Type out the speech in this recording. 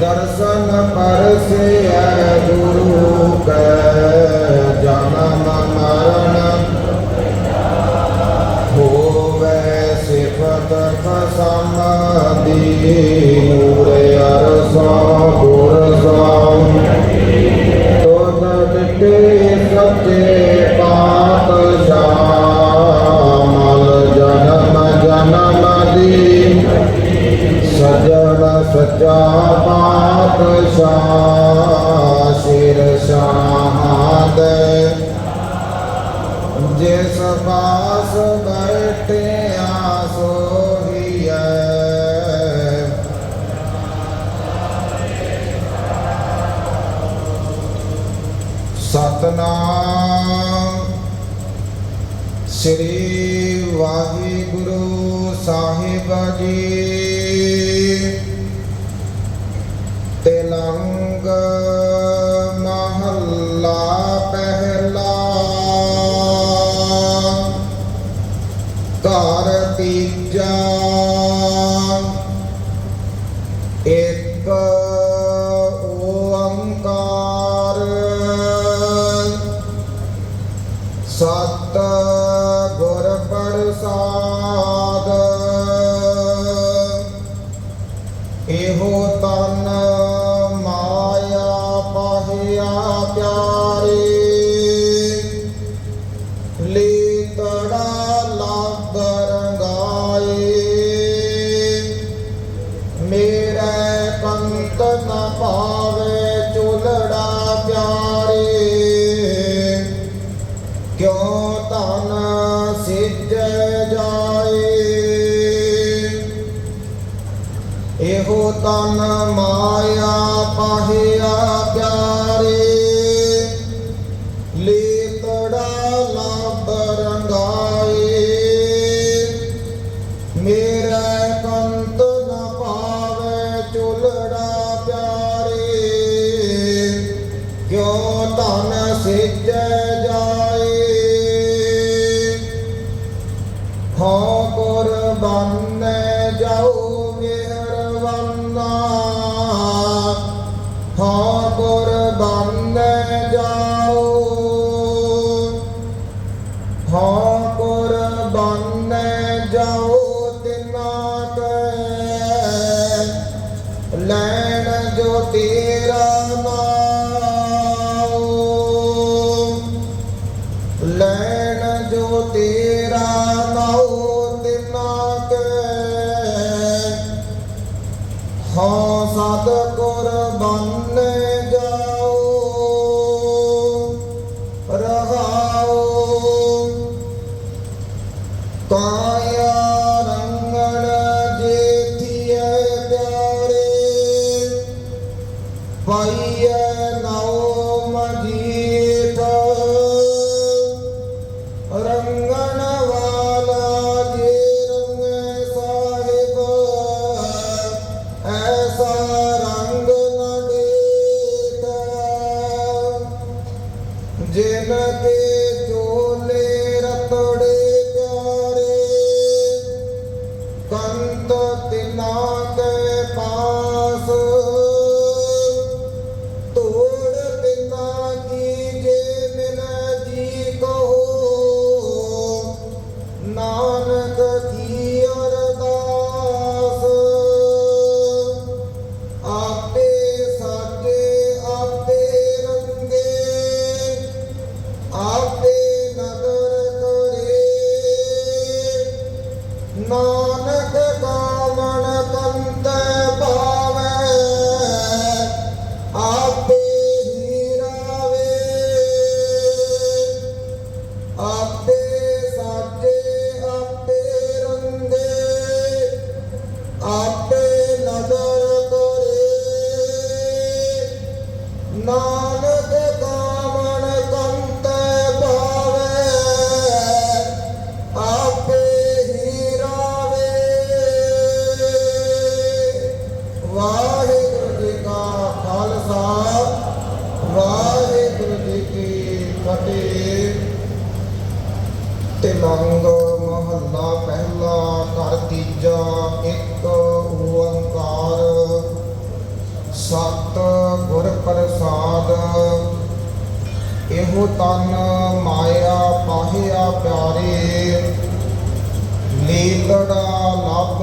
ਦਰਸ਼ਨ ਪਰਸਿਐ ਗੁਰੂ ਜਿਸ ਪਾਸ ਬੈਠਿਆ ਸੋਹੀਐ। ਸਤਨਾਮ ਸ੍ਰੀ ਵਾਹਿਗੁਰੂ ਸਾਹਿਬ ਜੀ। ਘਰ ਤੀਜਾ। ਇੱਕ ਓੰਕਾਰ। ਸਤ ਗੁਰ ਪ੍ਰਸਾਦ। ਇਹੋ ਤਨ ਸਿੱਜ ਜਾਏ। ਇਹੋ ਤਨ ਮਾਇਆ ਪਾਹਿਆ ਪਿਆਰੇ। ਲੀਤੜਾ ਲੱਭ ਰੰਗਾਏ ਮੇਰਾ ਕੁਰਬਾਨ ਜਾਉ ਮਿਹਰਬਾਨਾ ਹਉ ਕੁਰਬਾਨ ਜਾਉ ਹਉ ਕੁਰਬਾਨ ਜਾਉ ਤਿਨਾ ਕੈ ਲੈਣ ਜੋ ਤੇਰਾ ਨਾਉ ਲੈਣ ਜੋ ਤੇਰਾ ਨਾਉ ਹਾਂ ਸਦ ਕੁਰਬਾਨ ਜਾਓ ਰਹਾਓ। ਕਾਇਆ ਰੰਗਣ ਜੇਥੀਏ ਪਿਆਰੇ ਪਾਈਐ ਨਾਨਕ ਕਾਮਣ ਕੰਤ ਭਾਵੈ, ਆਪੇ ਹੀ ਰਾਵੇ। ਆਪੇ ਸਾਡੇ ਆਪੇ ਰੰਗੇ, ਆਪੇ ਨਜ਼ਰ ਕਰੇ ਨਾਨਕ ਕੀ ਫਤਿਹ ਤਿਲੰਗ ਮਹੱਲਾ ਪਹਿਲਾ ਘਰ ਤੀਜਾ ਇੱਕ ਓੰਕਾਰ। ਸਤ ਗੁਰ ਪ੍ਰਸਾਦ, ਇਹੋ ਤਨ ਮਾਇਆ ਪਾਹਿਆ ਪਿਆਰੇ। ਲੀਲੜਾ ਲੱਭ